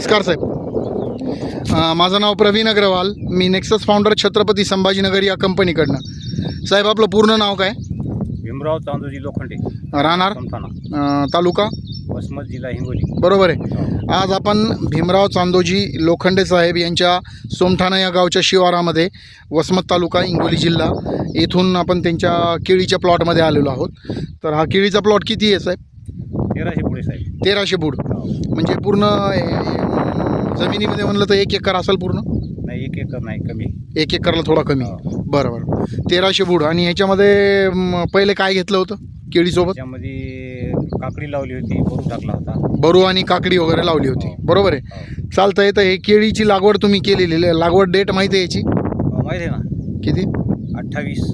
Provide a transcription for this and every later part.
नमस्कार साहेब. माझं नाव प्रवीण अग्रवाल. मी नेक्सस फाउंडर छत्रपती संभाजीनगर या कंपनीकडनं साहेब आपलं पूर्ण नाव काय? भीमराव चांदोजी लोखंडे. राहणार? तालुका? वसमत जिल्हा हिंगोली. बरोबर आहे. आज आपण भीमराव चांदोजी लोखंडे साहेब यांच्या सोमठाणा या गावच्या शिवारामध्ये वसमत तालुका हिंगोली जिल्हा येथून आपण त्यांच्या केळीच्या प्लॉटमध्ये आलेलो आहोत. तर हा केळीचा प्लॉट किती आहे साहेब? तेराशे पुढे साहेब. तेराशे बुड म्हणजे पूर्ण जमिनीमध्ये म्हणलं तर एक एकर असेल पूर्ण? नाही एक एकर नाही कमी. एक एकरला थोडा कमी. हो. बरं बरं तेराशे बुड. आणि ह्याच्यामध्ये म, पहिले काय घेतलं होतं केळीसोबत? त्याच्यामध्ये काकडी लावली होती बोरू टाकला होता. बरू आणि काकडी वगैरे लावली होती. बरोबर आहे. हो. चालतंय तर हे केळीची लागवड तुम्ही केलेली आहे. लागवड डेट माहिती आहे याची? हो, माहिती आहे ना. किती? अठ्ठावीस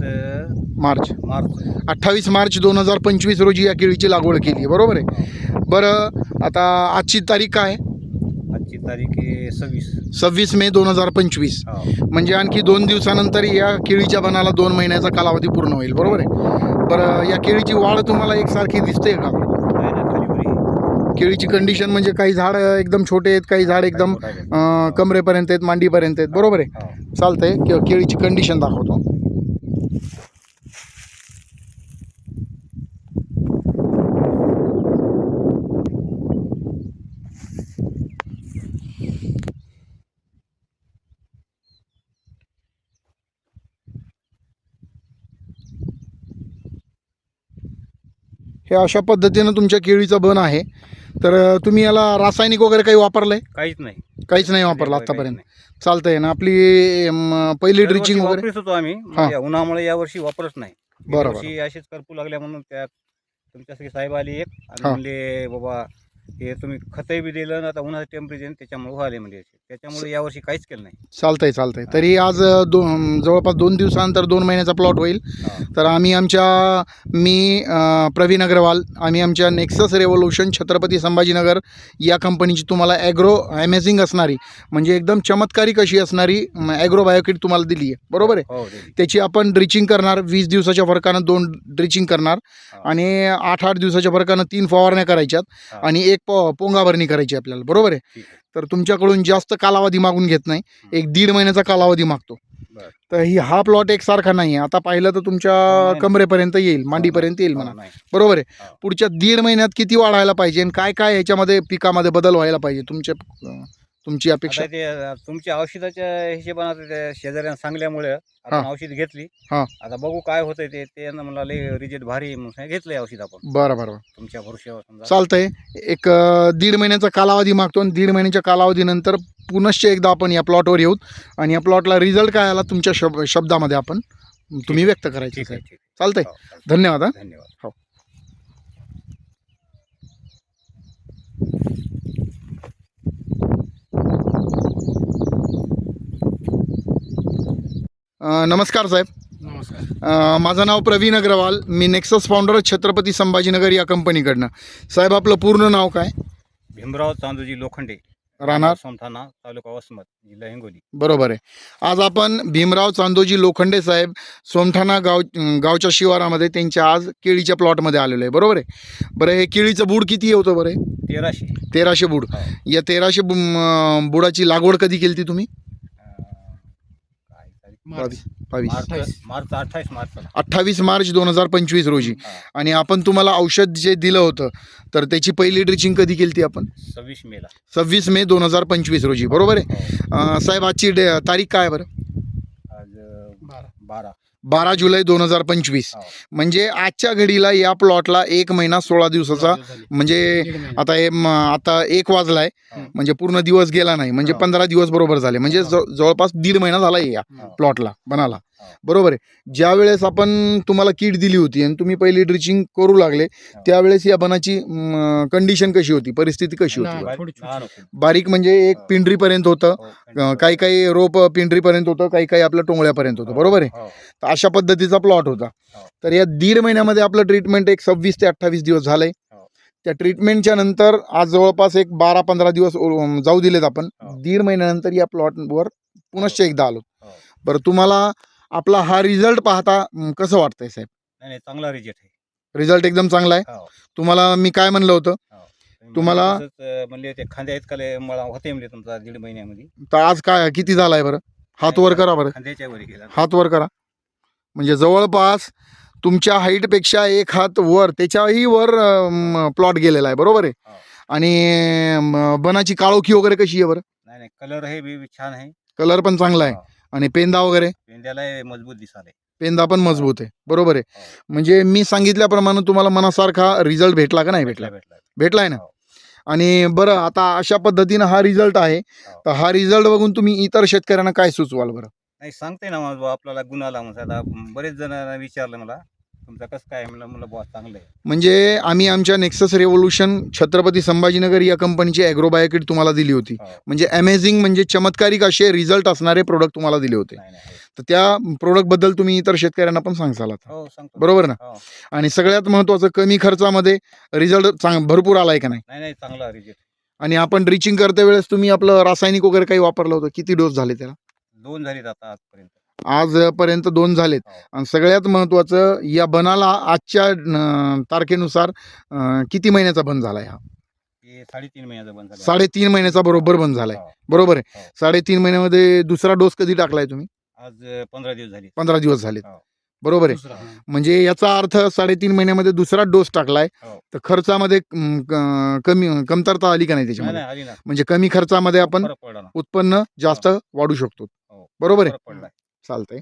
मार्च. मार्च. अठ्ठावीस मार्च दोन हजार पंचवीस रोजी या केळीची लागवड केली आहे. बरोबर आहे. बरं आता आजची तारीख काय आहे? तारीख सव्वीस. सव्वीस मे दोन हजार पंचवीस. हो. म्हणजे आणखी दोन दिवसानंतर या केळीच्या बनाला दोन महिन्याचा कालावधी पूर्ण होईल बरोबर आहे? बरं या केळीची वाढ तुम्हाला एकसारखी दिसते का? केळीची कंडिशन म्हणजे काही झाड एकदम छोटे आहेत काही झाड एकदम कमरेपर्यंत आहेत मांडीपर्यंत आहेत बरोबर आहे? हो. चालतंय केळीची कंडिशन दाखवतो. हे अशा पद्धतीनं तुमच्या केळीचं बन आहे. तर तुम्ही याला रासायनिक वगैरे काही वापरलंय? काहीच नाही. काहीच नाही वापरलं आतापर्यंत. चालतंय ना. आपली पहिली ड्रिचिंग वगैरे? वापरत होतो आम्ही. म्हणजे या उन्हामुळे यावर्षी वापरच नाही. बरोबर. यावर्षी असेच करपू लागल्या म्हणून त्या तुमच्यासाठी साहेब आली एक. आणि हा. म्हणले बाबा हे तुम्ही खतही बी दिलं ना आता उन्हाचं टेम्परेचर त्याच्यामुळे व्हायले म्हणजे. त्याच्यामुळे यावर्षी काहीच केलं नाही चालतंय चालतंय तरी आज दो जवळपास दोन दिवसानंतर दोन महिन्याचा प्लॉट होईल. तर आम्ही आमच्या मी अं, प्रवीण अग्रवाल आम्ही आमच्या नेक्सस रेव्होल्युशन छत्रपती संभाजीनगर या कंपनीची तुम्हाला ॲग्रो अमेझिंग असणारी म्हणजे एकदम चमत्कारिक अशी असणारी ॲग्रो बायोकिट तुम्हाला दिली आहे बरोबर आहे हो दिली. त्याची आपण ड्रिचिंग करणार वीस दिवसाच्या फरकानं दोन ड्रिचिंग करणार. आणि आठ आठ दिवसाच्या फरकानं तीन फवारण्या करायच्यात. आणि एक प पोंगा भरणी करायची आपल्याला बरोबर आहे ठीक आहे. तर तुमच्याकडून जास्त कालावधी मागून घेत नाही एक दीड महिन्याचा कालावधी मागतो बरं. तर ही हा प्लॉट एकसारखा नाही आहे आता पाहिलं तर तुमच्या नाही. कमरेपर्यंत येईल मांडीपर्यंत येईल हो, म्हणा नाही. बरोबर आहे हा. पुढच्या दीड महिन्यात किती वाढायला पाहिजे आणि काय काय याच्यामध्ये पिकामध्ये बदल व्हायला पाहिजे तुमच्या अं, तुमची अपेक्षा? आता ते अ, तुमच्या औषधाच्या हिशेबाने ते शेजाऱ्यांना सांगल्यामुळे आपण औषध घेतली. हा. आता बघू काय होतंय ते ते मला लय रिजेक्ट भारी आहे म्हणून घेतलंय औषध आपण. बरं बरं बरं. तुमच्या भरोश्यावर समजा. चालतंय. एक अं, दीड महिन्याचा कालावधी मागतो आणि दीड महिन्याच्या कालावधीनंतर पुनश्च एकदा आपण या प्लॉटवर येऊ आणि या प्लॉटला रिझल्ट काय आला तुमच्या शब शब्दामध्ये आपण तुम्ही व्यक्त करायचे ठीक आहे चालतंय. हो, चालतंय. धन्यवाद हा. धन्यवाद अं, नमस्कार साहेब. नमस्कार. अं, माझं नाव प्रवीण अग्रवाल. मी नेक्सस फाउंडर छत्रपती संभाजीनगर या कंपनीकडनं साहेब आपलं पूर्ण नाव काय? भीमराव चांदोजी लोखंडे. राहणार? सोमठाणा तालुका वसमत जिल्हा हिंगोली. बरोबर आहे. आज आपण भीमराव चांदोजी लोखंडे साहेब सोमठाणा गाव गावच्या शिवारामध्ये त्यांच्या आज केळीच्या प्लॉटमध्ये आलेलो आहे. बरोबर आहे? बरं हे केळीचं बूड किती होतं बरं हे? तेराशे. तेराशे बूड. हो. या तेराशे बु- बुडाची लागवड कधी केली ती तुम्ही? बावीस बावीस. मार्च मार्च अठ्ठावीस मार्च अठ्ठावीस मार्च दोन हजार पंचवीस रोजी. आणि आपण तुम्हाला औषध जे दिलं होतं तर त्याची पहिली ड्रिचिंग कधी केली ती आपण? सव्वीस मेला सव्वीस मे दोन हजार पंचवीस रोजी बरोबर आहे? हो. अं, साहेब आजची डे तारीख काय आहे बरं? आज अं, बारा. बारा. जुलै दोन हजार पंचवीस हो. म्हणजे आजच्या घडीला या प्लॉटला एक महिना सोळा दिवसाचा म्हणजे आता हे म- आता एक वाजलाय हो. म्हणजे पूर्ण दिवस गेला नाही म्हणजे हो. पंधरा दिवस बरोबर झाले म्हणजे जवळपास दीड महिना झाला या हो. प्लॉटला बनाला. बरोबर आहे. ज्या वेळेस आपण तुम्हाला किट दिली होती आणि तुम्ही पहिली ड्रिचिंग करू लागले त्यावेळेस या बनाची कंडिशन कशी होती? परिस्थिती कशी होती बारीक- म्हणजे एक हो. पिंढरीपर्यंत होतं. हो, काही काही रोप पिंढरीपर्यंत होतं काही काही आपल्या टोंगळ्यापर्यंत होतं. बरोबर आहे? हो. तर अशा पद्धतीचा प्लॉट होता. हो. तर या दीड महिन्यामध्ये आपलं ट्रीटमेंट एक सव्वीस ते अठ्ठावीस दिवस झालंय. हो. त्या ट्रीटमेंटच्या नंतर आज जवळपास एक बारा पंधरा दिवस जाऊ दिलेत आपण. हो. दीड महिन्यानंतर या प्लॉटवर पुनश्च एकदा आलो. हो. बरं तुम्हाला आपला हा रिझल्ट पाहता अं, कसं वाटतंय साहेब? नाही नाही चांगला रिजेक्ट आहे. रिझल्ट एकदम चांगला आहे. हो. तुम्हाला मी काय म्हणलं होतं? तुम्हाला- तसंच, अं, म्हणले ते खांद्या इतका लय मला होते तुमचा दीड महिन्यामध्ये. तर आज काय किती झालाय बरं? हात वर करा बरं. खांद्याच्या वरी गेला हात वर करा. म्हणजे जवळपास तुमच्या हाईटपेक्षा एक हात वर त्याच्याही वर प्लॉट गेलेला आहे बरोबर आहे? हो. आणि म, बनाची काळोखी वगैरे कशी आहे बरं? नाही नाही कलर हे बी बी छान आहे. कलर पण चांगला आहे. हो. आणि पेंदा वगैरे? पेंद्याला हे मजबूत दिसाले पेंदा पण मजबूत आहे. बरोबर आहे. हो. म्हणजे मी सांगितल्याप्रमाणे तुम्हाला मनासारखा रिझल्ट भेटला का नाही भेटला भेटला? भेटलाय ना? हो. आणि बरं आता अशा पद्धतीनं हा रिझल्ट आहे. हो. तर हा रिझल्ट बघून तुम्ही इतर शेतकऱ्यांना काय सुचवाल बरं? नाही सांगते ना बुवा आपल्याला गुण आला म्हणून आता बरेच जण विचारलं मला. तुमचं कसं काय म्हणलं चांगलं आहे. म्हणजे आम्ही आमच्या नेक्सस रेव्होल्युशन छत्रपती संभाजीनगर या कंपनीची ॲग्रोबायोकिट तुम्हाला दिली होती. हो. म्हणजे अमेझिंग म्हणजे चमत्कारिक असे रिझल्ट असणारे प्रोडक्ट तुम्हाला दिले होते. नाही नाही तर त्या प्रोडक्टबद्दल तुम्ही इतर शेतकऱ्यांना पण सांगसाल आता. हो सांगतो. बरोबर ना? हो. आणि सगळ्यात महत्त्वाचं कमी खर्चामध्ये रिझल्ट चांग भरपूर आलाय का नाही? नाही नाही चांगला रिजेक्ट आणि आपण ड्रिचिंग करते वेळेस तुम्ही आपलं रासायनिक वगैरे काही वापरलं होतं? किती डोस झाले त्याला? दोन झालीत आता आजपर्यंत. आजपर्यंत दोन झालेत. हो. आणि सगळ्यात महत्त्वाचं या बनाला आजच्या तारखेनुसार किती महिन्याचा बंद झाला हा? साडेतीन महिन्याचा बंद झाला साडेतीन महिन्याचा बरोबर बंद झालाय. हो. बरोबर आहे. हो. साडेतीन महिन्यामध्ये दुसरा डोस कधी टाकलाय तुम्ही? आज पंधरा दिवस झाले. पंधरा दिवस झालेत. हो. बरोबर आहे. म्हणजे याचा अर्थ साडेतीन महिन्यामध्ये दुसरा डोस टाकलाय. तर खर्चामध्ये कमी कमतरता आली का नाही त्याच्यामध्ये? म्हणजे कमी खर्चामध्ये आपण उत्पन्न जास्त वाढू शकतो. बरोबर आहे. चालतंय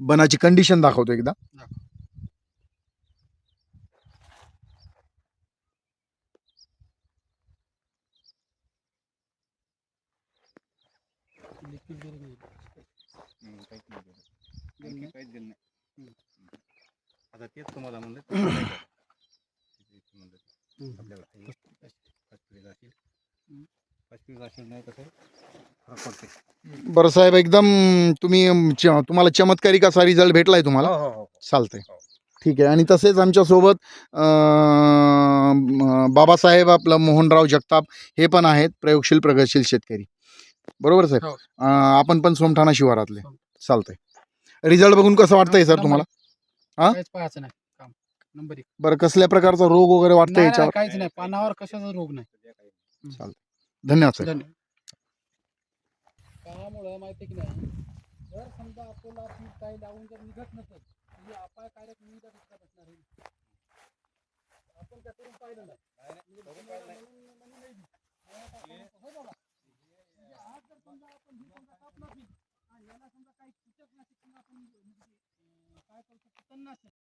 बनाची कंडिशन दाखवतो एकदा. आता तेच तुम्हाला म्हणलं. आपल्याला. पाच पिढी पाच पिढी असेल नाही कसं बरं साहेब एकदम तुम्ही च- तुम्हाला चमत्कारिक असा रिझल्ट भेटलाय तुम्हाला? हो हो हो. चालतंय. ठीक आहे. आणि तसेच आमच्यासोबत अं, म, बाबासाहेब आपलं मोहनराव जगताप हे पण आहेत प्रयोगशील प्रगतशील शेतकरी. बरोबर साहेब? हो. अं, आपण पण सोमठाणा शिवारातले. हो. चालतंय. रिझल्ट बघून कसं वाटतंय सर तुम्हाला? हा? काहीच पाहायचं नाही. काम. नंबर एक. बरं कसल्या प्रकारचा रोग वगैरे वाटतंय नाही, नाही, याच्यावर? काहीच नाही. पानावर कशाचा रोग नाही. धन्यवाद साहेब. धन्यवाद त्यामुळं माहिती की नाही? जर समजा आपल्याला पीक काही लावून जर निघत नसेल म्हणजे अपायकारक निघत असणार आहे? आपण त्याकडून पाहिलं नाही. म्हणजे. हो बाबा. म्हणजे आज जर समजा आपण ही समजा कापला पीक आणि याला समजा काही कीटकनाशक आपण म्हणजे, अं, काय करू शकतो? तणनाशक